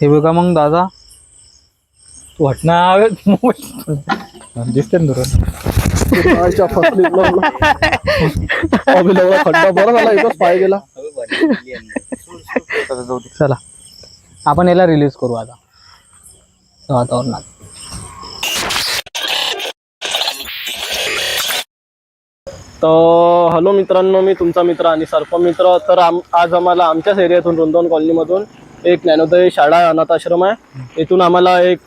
हे बघा मग दादा. तू हटणार दिसते ना खड्डा बरं झाला एकच पाय गेला. चला. आपण याला रिलीज करू आता. वातावरणात. तर हॅलो मित्रांनो मी तुमचा मित्र आणि सर्पमित्र तर आम आज आम्हाला आमच्याच एरियातून रुंदवण कॉलनीमधून एक ज्ञानोदय शाळा अनाथ आश्रम आहे. इथून आम्हाला एक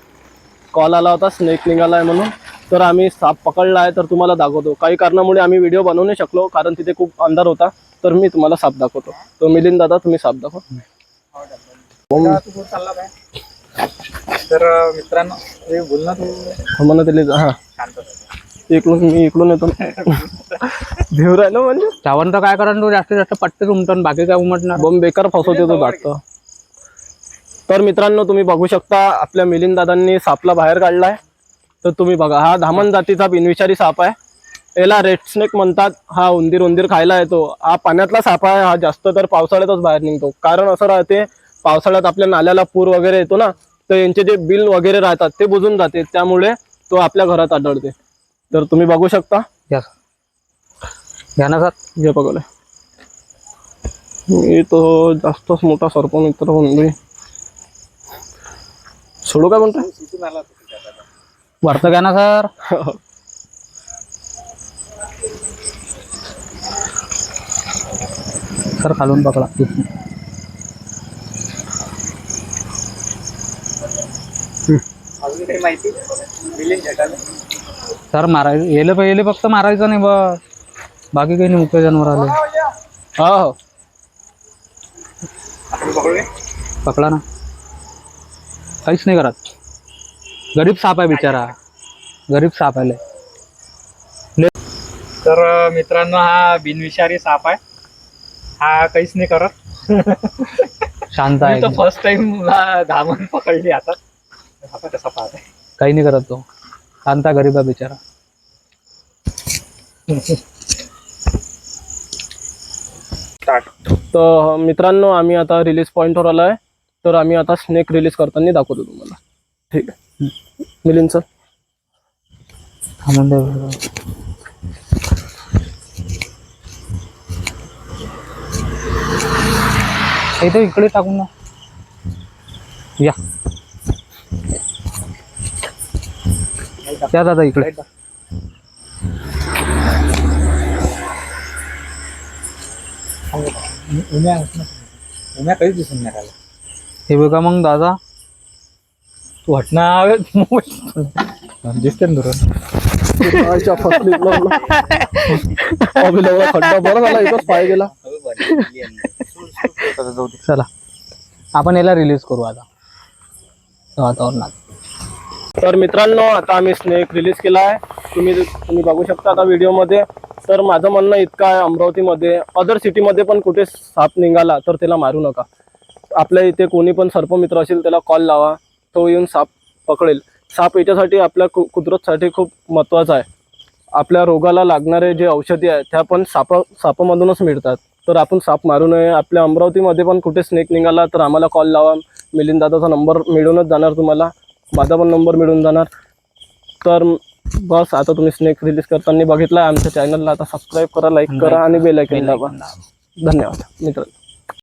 कॉल आला होता स्नेक निघाला आहे म्हणून. तर आम्ही साप पकडला आहे तर तुम्हाला दाखवतो. काही कारणामुळे आम्ही व्हिडिओ बनवू नाही शकलो कारण तिथे खूप अंधार होता. तर मी तुम्हाला साप दाखवतो. तर मिलिंद दादा तुम्ही साप दाखव. तर मित्रांनो बोल ना तू हा. इकडून मी इकडून येतो भिव राहिलो म्हणजे? तर काय करा तू? जास्तीत जास्त पट्टे उमटन बाकी काय उमटणार? बॉम्ब बेकार फसवते तो दाट तर मित्रांनो तुम्ही बघू शकता आपल्या मिलिंद दादांनी सापला बाहेर काढलाय. तर तुम्ही बघा हा धामण जातीचा बिनविषारी साप आहे. याला रेड स्नेक म्हणतात. हा उंदीर उंदीर खायला येतो. हा पाण्यातला साप आहे हा जास्त तर पावसाळ्यातच बाहेर निघतो. कारण असं राहते पावसाळ्यात आपल्या नाल्याला पूर वगैरे येतो ना तर यांचे जे बिल वगैरे राहतात ते बुजून जाते. त्यामुळे तो आपल्या घरात आढळते. तर तुम्ही बघू शकता. घ्या ना सर. हे बघले मी तो जास्तच मोठा सर्प मित्र म्हणून सोडू काय म्हणतो वरतं घ्या ना सर? सर खालून पकडा सर मारायचं येले पहिले फक्त मारायचं नाही बस. बाकी काही नाही मुख्य जनावर आले. हा हो. पकडा ना. काहीच नाही करत. गरीब साप आहे बिचारा. गरीब साप आहे लय. तर मित्रांनो हा बिनविषारी साप आहे. हा काहीच नाही करत. शांत मी आहे तर फर्स्ट टाइम धामण पकडली आता. आता कसा पाहत आहे. काही नाही करत तो. शांत आहे, गरीब आहे बिचारा. तर मित्रांनो आम्ही आता रिलीज पॉईंटवर आलो आहे तर आम्ही आता स्नेक रिलीज करताना दाखवतो तुम्हाला. ठीक आहे. मिलिंद सर. इथं इकडे टाकून ना या. या दादा इकडे. उम्या उम्या काहीच दिसून नाही राहिला. हे बघा मग दादा. तू हटणार दिसते ना खड्डा बरं झाला एकच पाय गेला. चला. आपण याला रिलीज करू आता. वातावरणात. तर मित्रांनो आता आम्ही स्नेक रिलीज केला आहे तुम्ही तुम्ही बघू शकता आता व्हिडिओमध्ये. तर माझं म्हणणं इतकं आहे अमरावतीमध्ये अदर सिटीमध्ये पण कुठे साप निघाला तर त्याला मारू नका. आपल्या इथे कोणी पण सर्पमित्र असेल त्याला कॉल लावा. तो येऊन साप पकडेल. साप याच्यासाठी आपल्या कु कुदरतसाठी खूप महत्त्वाचा आहे. आपल्या रोगाला लागणारे जे औषधी आहेत त्या पण सापा सापामधूनच मिळतात. तर आपण साप मारू नये. आपल्या अमरावतीमध्ये पण कुठे स्नेक निघाला तर आम्हाला कॉल लावा. मिलिंद दादाचा नंबर मिळूनच जाणार तुम्हाला. माझा पण नंबर मिळून जाणार. तर बस आता तुम्ही स्नेक रिलीज करताना बघितला आमच्या चॅनलला आता सबस्क्राईब करा लाईक करा आणि बेल ऐकन दाबा. धन्यवाद मित्र